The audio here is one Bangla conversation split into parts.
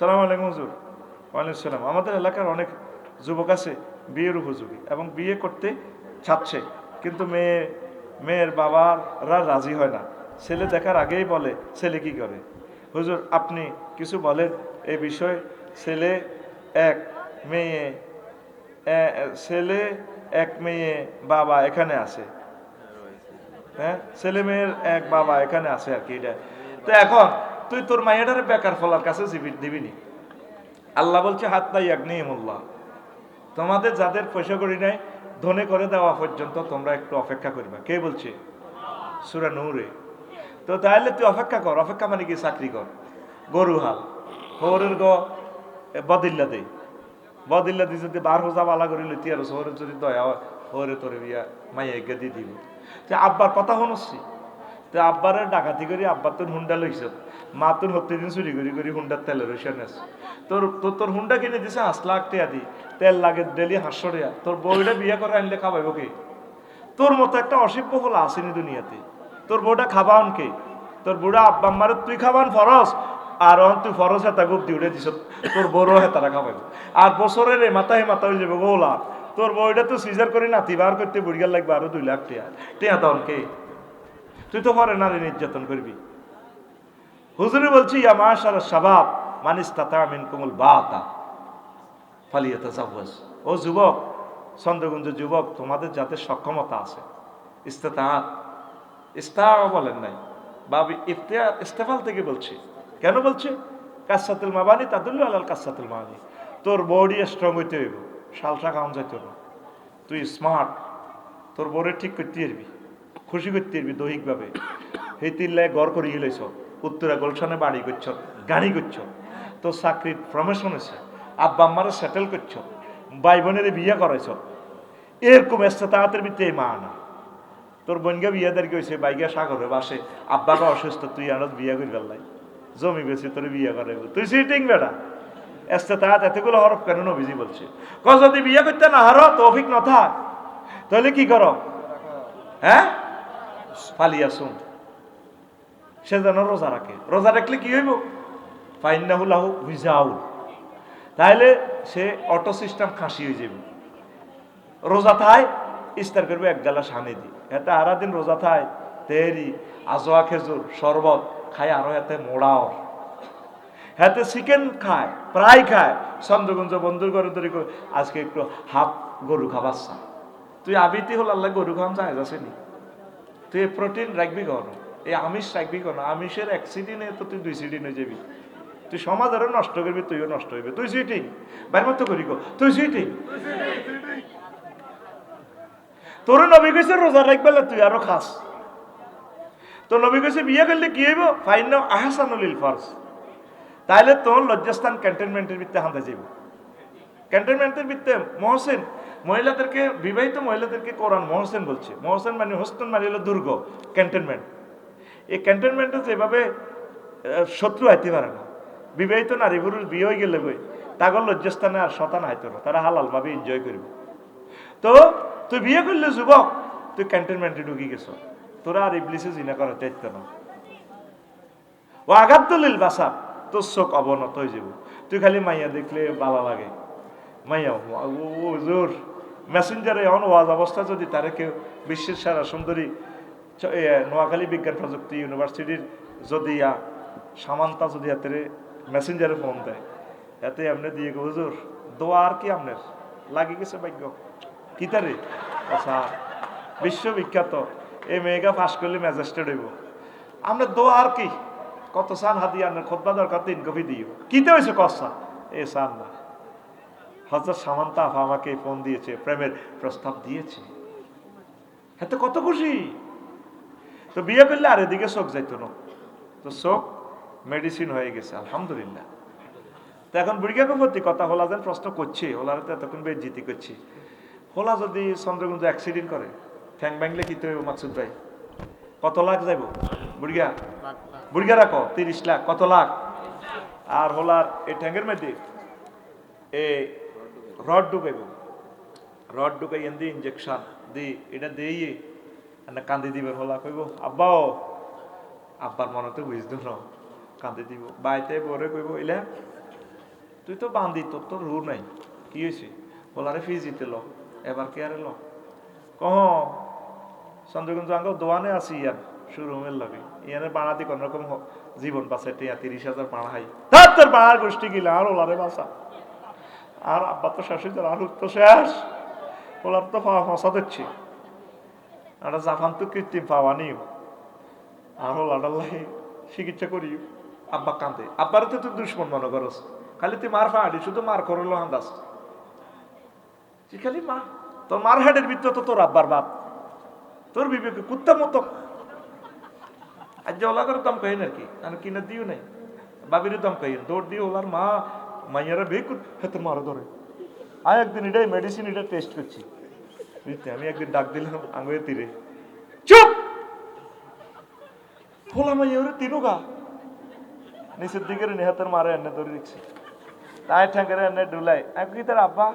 সালাম আলাইকুম, হুজুর। ওয়ালাইকুম সালাম। আমাদের এলাকার অনেক যুবক আছে, বিয়ের উপযোগী এবং বিয়ে করতে চাচ্ছে। কিন্তু মেয়ে, মেয়ের বাবারা রাজি হয় না। ছেলে দেখার আগেই বলে, ছেলে কি করে? হুজুর, আপনি কিছু বলেন এ বিষয়ে। ছেলে এক মেয়ে ছেলে এক মেয়ে বাবা এখানে আছে। হ্যাঁ? ছেলে মেয়ের এক বাবা এখানে আছে আর কি এটা। তো এখন তুই তোর মাইয়াটারে বেকার ফলার কাছে দিবি- দিবিনি আল্লাহ বলছে, হাত নাই আগ্নেয়মুল্লাহ তোমাদের যাদের পয়সা করি নাই, ধনে করে দেওয়া পর্যন্ত তোমরা একটু অপেক্ষা করবা। কে বলছে? সুরা নূরে। তো তাহলে তুই অপেক্ষা কর। অপেক্ষা মানে কি? চাকরি কর। গরু হাল। হরের গ বদিল্লা দে। বদিল্লা দি যদি বার হোজা বালা করি লইতি আর শহরের যদি দয়া হরে তোরে বিয়া মাইয়া এগে দি দিব। আব্বার কথা শুনছি তো আব্বারে ডাকাতি করি আব্বার তোর হুন্ডা লইছ। মা তোর হতে দিন চুরি করি করি হুন্ডার তেলের নেস তোর তোর তোর হুন্ডা কিনে দিছে হাঁস লাখ টিয়া দি। তেল লাগে ডেলি হাঁসশো তোর বউটা বিয়ে করে আনলে খাবাইব কে? তোর মতো একটা অসিব্য ফল আসেনি দুনিয়াতে। তোর বউটা খাবান কে? তোর বুড়া আব্বা আম্মারে তুই খাবান ফরস আর তুই ফরস হেতা গুপ দিউড়ে দিছ তোর বড় হেতারা খাবাইব আর বছরের এই মাথায় মাথা হয়ে যাবে গোলা তোর বউটা তো সিজার করে নাতি বার করতে বুড়িয়ার লাগবে আরও দুই লাখ টিয়া টিয়া তখন কে? তুই তো পরে নারী নির্যাতন করবি। হুজুরে বলছি মাশার শাবাব মানিস তাতা মিন কুমুল বাতা ফালিয়াতা জাওয়াজ ও যুবক চন্দ্রগুঞ্জ যুবক, তোমাদের যাতে সক্ষমতা আছে। ইস্তেতাহাত ইস্তাহ বলেন নাই। বাবি ইফতিয়া ইস্তেফাল থেকে বলছি। কেন বলছে? কাসাতুল মাবানি তাদুল্লু আলাল কাসাতুল মাবানি। তোর বডি স্ট্রং হইতে হইব, শালটা কাম যাইতে হবে তুই স্মার্ট তোর বউরে ঠিক করতে পারবি। খুশি করতে পারবি দৈহিকভাবে সেই তিল্লায় গড় করি গেলেছ উত্তরা গোলশানে বাড়ি করছ, গাড়ি করছ, তোর চাকরির প্রমোশন হয়েছে আব্বা আম্মারে সেটেল করছ, ভাই বোনের বিয়ে করাইছ। এরকম এসছে তাড়াতাড়ি ভিতরে মা না। তোর বোনকে বিয়ে দেরি কইছে বাইকে সাগরে বাসে, আব্বাকে অসুস্থ, তুই আনত বিয়ে করি ফেললাই। জমি বেশি তোর বিয়ে করে তুই সিটিং বেটা। এসতে তাত এতগুলো হরফ কেন নবীজি বলছে? ক যদি বিয়ে করতে না হারো, তৌফিক ন থাক। তাহলে কি করো? হ্যাঁ? ফালিয়া শুন সে যেন রোজা রাখে রোজা রাখলে কি হইব? ফাইন্নাহু লাহু ভিজাউল তাহলে সে অটো সিস্টেম খাসি হয়ে যাবে রোজা থায় ইস্তার করবে এক গালা সানি দি। এতে আরা দিন রোজা থায় তেরি আজোয়া খেজুর শরবত খায় আরও এতে মোড়াও হাতে চিকেন খায় প্রায় খায়। চন্দ্রগঞ্জ বন্ধুর ঘরে ধরে আজকে একটু হাফ গরু খাবাচ্ছা তুই আবিতি হল আল্লাহ গরু খাওয়ান যায় যাচ্ছেনি তুই প্রোটিন রাখবি কেন? এই আমিষ রাখবি কেন? আমিষের এক সিডিনে তো তুই দুই সিডিন হয়ে যাবি। তুই সমাজ আরও নষ্ট করবি, তুইও নষ্ট হইবি। তুই সুইটিং বাইর মতো করি গো তুই সুইটিং তোর নবী কইছে রোজা রাখবে তুই আরও খাস। তো নবী কইছে বিয়ে করলে কি হইব? ফাইন আহসানুল ফার্স তাইলে তোর লজ্জাস্থান ক্যান্টনমেন্টের ভিত্তে হাতে যাইব। ক্যান্টনমেন্টের ভিত্তে মহসেন মহিলাদেরকে, বিবাহিত মহিলাদেরকে কোরআন মহসেন বলছে। মহসেন মানে হোস্টন মানে হলো দুর্গ ক্যান্টনমেন্ট এই ক্যান্টনমেন্টে যেভাবে শত্রু আইতে পারে না। বিবাহিত নারী পুরুষ বিয়ে হয়ে গেলে বই তাগর লজ্জাস্থানে আর শতান আইতো না। তারা হালালভাবে এনজয় করবে। তো, তুই বিয়ে করলে যুবক, তুই ক্যান্টনমেন্টে ঢুকি গেছ। তোরা আর ইবলিসে জিনা করার চাইত না। ও আঘাত দলিল বাসা তোর চোখ অবনত হয়ে যাব। তুই খালি মাইয়া দেখলে ভালো লাগে। মাইয়া, ও- ও জোর মেসেঞ্জারে এমন ওয়াজ অবস্থা যদি তারে কেউ বিশ্বের সেরা সুন্দরী নোয়াখালী বিজ্ঞান প্রযুক্তি ইউনিভার্সিটির যদি সামান্তা যদি হাতে মেসেঞ্জারে ফোন দেয়, এতে আপনি দিয়ে হুজুর, দোয়া আর কি আপনার? লাগি গেছে ভাগ্য। কি তারে? আচ্ছা বিশ্ববিখ্যাত এই মেয়েগা পাস করলে ম্যাজিস্ট্রেট হইব। আপনার দোয়া আর কি? কত সান হাতি আপনার খোদ্া দরকার, তিন কপি দিও। কিতে হয়েছে কসা? এ সান না। হজরত সামান্তা আফা আমাকে ফোন দিয়েছে, প্রেমের প্রস্তাব দিয়েছে। হ্যাঁ তো কত খুশি? তো বিয়ে করলে আর এদিকে চোখ যাইতো না। তো চোখ মেডিসিন হয়ে গেছে, আলহামদুলিল্লাহ। তো এখন বুড়িগাকে ভর্তি কথা হোলা যেন প্রশ্ন করছে, হোলার তো এতক্ষণ বেশ জিতি করছি। হোলা যদি চন্দ্রগুঞ্জ অ্যাক্সিডেন্ট করে, ঠ্যাং ব্যাংলে কি হইব মাকসুদ ভাই? কত লাখ যাইব? বুড়িগা? বুড়িগা রাখো, তিরিশ লাখ, কত লাখ? আর হোলার এই ঠ্যাঙ্গের মধ্যে, এ রড ঢুকাইব রড ঢুকাই এন দি ইঞ্জেকশন দি এটা দেই না কান্দি দিবেন হোলা কইব আব্বাও আব্বার মনে তো বুঝতো না কান্দি দিব বাইতে বরে কইব ইলা তুই তো বান্ধি তোর তো রু নাই কি হয়েছে বলারে ফিজিতে ল এবার কে আরে ল কহ চন্দ্রগঞ্জ আঙ্গ দোয়ানে আছি ইয়ার শোরুমের লগে ইয়ানের বাড়াতে কোন রকম জীবন বাঁচে টিয়া তিরিশ হাজার হাই তার বাড়ার গোষ্ঠী গিলা আর ওলারে বাঁচা আর আব্বা তো শাশুড়ি তোর আর তো শেষ। ওলার তো ফসা দিচ্ছি। আর জাফান তো কৃত্রিম পাওয়া নিও। আর ওলার লাগে চিকিৎসা করি আব্বা কান্দে আব্বার তো তুই দুশ্মন মনে করস। খালি তুই মার ফাঁড়ি, শুধু মার করল আন্দাজ। খালি মা? তোর মার হাটের ভিতর তো তোর আব্বার বাপ। তোর বিবেকে কুত্তা মতো। আজ ওলা করে দম কহেন আর কি আমি কিনে দিও নাই। বাবির দম কহেন দৌড় দিয়ে ওলার মা মাইয়ারা বেকুট হেতে মারা, ধরে। আয় একদিন এটাই মেডিসিন এটা টেস্ট করছি। বুঝতে, আমি একদিন ডাক দিলাম আঙুয়ে তীরে। চুপ! ফোলা মাইয়া, ওরে তিনু গা। নিচের দিকে নেহাতের মারে এনে ধরে রেখছি তাই ঠ্যাঙ্কের এনে ডুলাই। আমি কি তার আব্বা?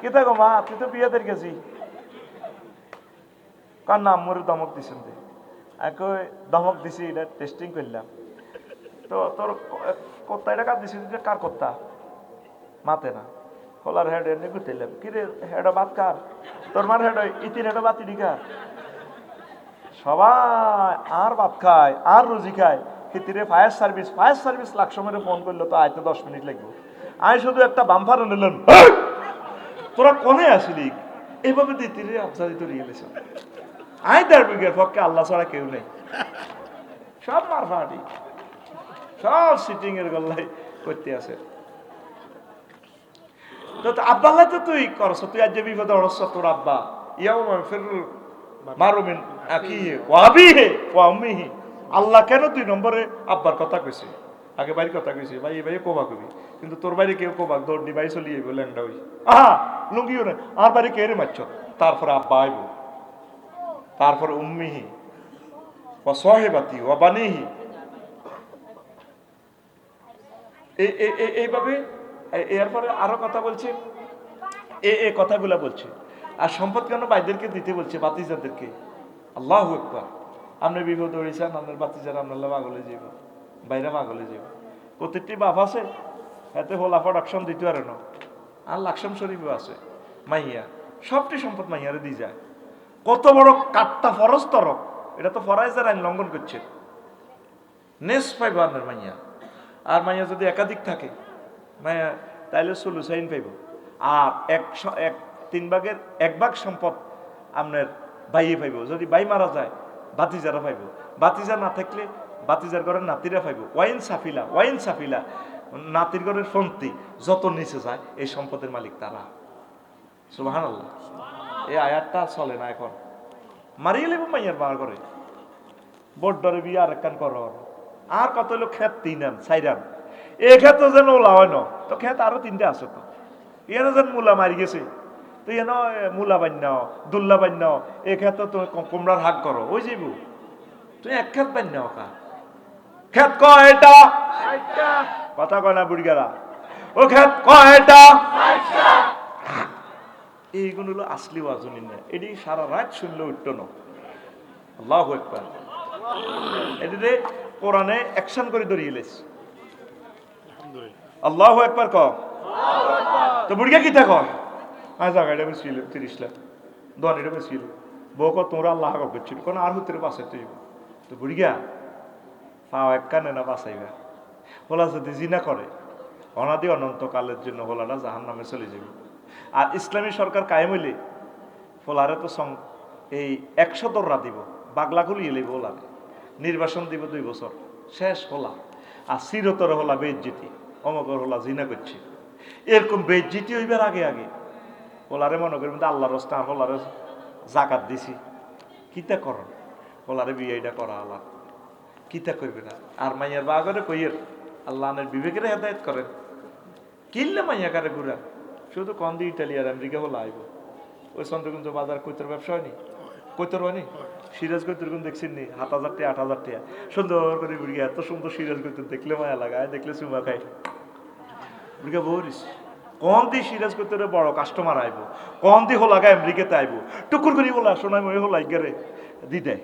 কি থাকো মা, তুই তো বিয়ে দের গেছি। কার নাম মোর দমক দিছেন দে একই দমক দিছি, এটা টেস্টিং করলাম। তো তোর কত্তা এটা কার দিছি কার কত্তা মাতে না। খোলার হেড এনে গুতেলাম কি রে হেড বাত কার? তোর মার হেড ইতির হেড বাত ইডি কার? সবাই আর ভাত খায়, আর রুজি খায়। ক্ষেত্রে fire service fire service lakh সময় ফোন করল, তো আইতে দশ মিনিট লাগবে। আমি শুধু একটা বাম্পার নিলাম তোরা কনে আসিলি? এইভাবে দিতে রে আবসারি তো রিয়েলেছ আই তার বিঘের পক্ষে আল্লাহ ছাড়া কেউ নেই। সব মার ফাটি সব সিটিং এর গল্লাই করতে আছে। তো আব্বাল্লা তো তুই করছ, তুই আজ যে বিপদে অড়স তোর আব্বা। ইয়াও ফেরুল মারুমিন আকি ওয়াবি হে ওয়াম্মিহি আল্লাহ কেন দুই নম্বরে আব্বার কথা কইছে? আগে বাড়ির কথা কইছে, ভাই ভাই কোবা কবি কিন্তু তোর বাড়ি কেউ কোবা দৌড় দি বাড়ি চলিয়ে আইব, ল্যাংডা হই আহা, লুঙ্গিও না আর বাড়ি কে রে মারছ? তারপরে আব্বা আইব। তারপরে উম্মিহি। ও সহেবাতি ও বানিহি এই- এই- এই- এইভাবে এরপরে আরও কথা বলছে। এ এ কথাগুলা বলছে। আর সম্পদ কেন ভাইদেরকে দিতে বলছে? বাতিজাদেরকে আল্লাহ একবার আপনি বিপদ হয়েছেন আপনার বাতিজার আপনার পাগলে যাব বাইরে পাগলে যাব প্রত্যেকটি বাপ আছে, এতে হোলা প্রোডাকশন দিতে পারে না। আর লাকসাম শরীফও আছে, মাইয়া। সবটি সম্পদ মাইয়ারে দিয়ে যায়। কত বড় কাট্টা ফরজ তরক। এটা তো ফরাইজার আইন লঙ্ঘন করছে। নেস পাইব আপনার মাইয়া। আর মাইয়া যদি একাধিক থাকে, মাইয়া তাইলে সলুসাইন পাইব। আর এক এক, তিন ভাগের এক ভাগ সম্পদ আপনার বাইয়ে পাইব। যদি বাই মারা যায় বাতিজারা পাইব। বাতিজা না থাকলে বাতিজার ঘরের নাতিরা পাইব। ওয়াইন সাফিলা ওয়াইন সাফিলা। নাতির ঘরের ফন্তি যত নিচে যায়, এই সম্পদের মালিক তারা। সুবাহান আল্লাহ এই আয়াতটা চলে না এখন। মারিয়ে লেব মাইয়ার বার করে বোট ডরে বিয়ে আর একখান করো। আর কত লোক খেত তিন আন চার আন এই ক্ষেত যেন ওলা ন? তো খেত আরও তিনটা আছে তো। এনে যেন মূলা মারি গেছে। তো এন মূলা বান্য দুল্লা বান্য এই ক্ষেত তো কুমড়ার হাক করো ওই যাইব। তুই এক ক্ষেত বান্য কা ক্ষেত ক এটা? কথা কয় না বুড়িগারা ও ক্ষেত ক এটা? এইগুলো হলো আসলি ওয়াজনী না এটি সারা রাত শুনলে উঠতো না। আল্লাহ একবার। এটিতে কোরআনে অ্যাকশন করে ধরিয়ে লেছে। আল্লাহ একবার ক তো বুড়িয়া কি থাক আজ আগাইটা বেশিল তিরিশ লাখ। দোয়ানিটা বেশিল বউ কো তোমরা আল্লাহ হাক করছিল কোন আর হুতের বাসে তুই তো বুড়িয়া পাও এক কানে না বাসাইবা। হোলা যদি জিনা করে। অনাদি অনন্তকালের জন্য হোলাটা জাহান নামে চলে যাবে আর ইসলামী সরকার কায়েম হইলে ফোলারে তো সং এই একশো দররা দিব। বাগলা খুলিয়ে লইব ওলারে নির্বাসন দিব দুই বছর। শেষ হলা। আর চিরতর হলা বেজ্জিতি অমকর হলা জিনা করছে। এরকম বেজ্জিতি হইবার আগে আগে। ওলারে মনে করবেন যে আল্লাহর রাস্তা ওলারে জাকাত দিছি। কিতা করন ওলারে বিয়েটা করা আল্লাহ। কিতা করবে না? আর মাইয়ার বা বাগরে কইয়ের, আল্লাহ আনের বিবেকের হেদায়ত করেন। কিনলে মাইয়া কারে ঘুরা শুধু কন্দি ইটালি আর আমেরিকা হলো আইব। ওই চন্দ্রকুঞ্জ বাজার কৈতর ব্যবসা হয়নি? কৈতর হয়নি সিরাজ কৈতর কোন দেখছেন নি? সাত হাজার টাকা, আট হাজার টাকা। সুন্দর করে বুড়ি এত সুন্দর সিরাজ কৈতর দেখলে মায়া লাগায় দেখলে চুমা খাই বুড়িয়া বলিস কন দি সিরাজ কৈতরে বড় কাস্টমার আইব? কন দি হোলাগা আমেরিকাতে আইব? টুকুর করি বলা শোনাই মই হলাই গেরে দি দেয়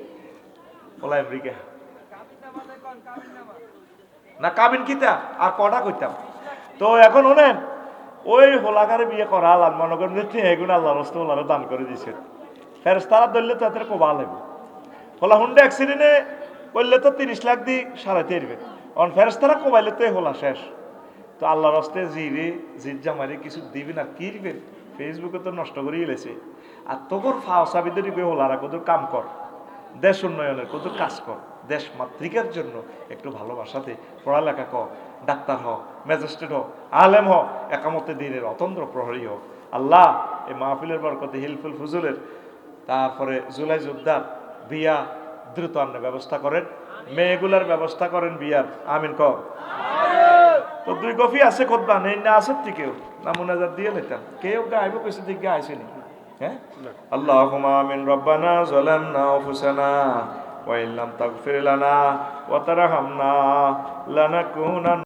বলা আমেরিকা। না, কাবিন কিতা? আর কটা কইতাম? তো এখন শোনেন, ওই হোলাকারে বিয়ে করা আল্লাহ মনে করেন এগুলো আল্লাহ রস্ত ওলারে দান করে দিছে। ফেরেস্তারা ধরলে তো এদের কোবা লাগবে। হোলা হুন্ডা অ্যাক্সিডেন্টে করলে তো তিরিশ লাখ দিয়ে সারাইতে এরবে কারণ ফেরেস্তারা কোবাইলে তো হোলা শেষ। তো আল্লাহর হস্তে জিরে জির জামারি কিছু দিবেন আর কি দিবেন ফেসবুকে তো নষ্ট করেই লেছে আর তোর ফাও সাবিদের হলারা কত কাম কর। দেশ উন্নয়নের কত কাজ কর। দেশ মাতৃকার জন্য একটু ভালোবাসাতে পড়ালেখা কর। ডাক্তার হ, ম্যাজিস্ট্রেট হ, আলেম হ, একামতে দিনের অতন্ত্র প্রহরী হ। আল্লাহ, এই মাহফিলের বরকতে হিলফুল ফুজুলের তারপরে জুলাই যোদ্ধার বিয়া দ্রুত আন্নের ব্যবস্থা করেন। মেয়েগুলার ব্যবস্থা করেন বিয়ার আমিন কর তো দুই কফি আছে খোদবা নেই না আছে কেউ। না মুনাজাত দিয়ে লেতাম কেউ গাইব কইছে দিকে আইসেনি হ্যাঁ? আমিন রব্বানা যালামনা আনফুসানা ওয়া ইল্লাম তাগফির লানা ওয়া তারহামনা লানাকুনান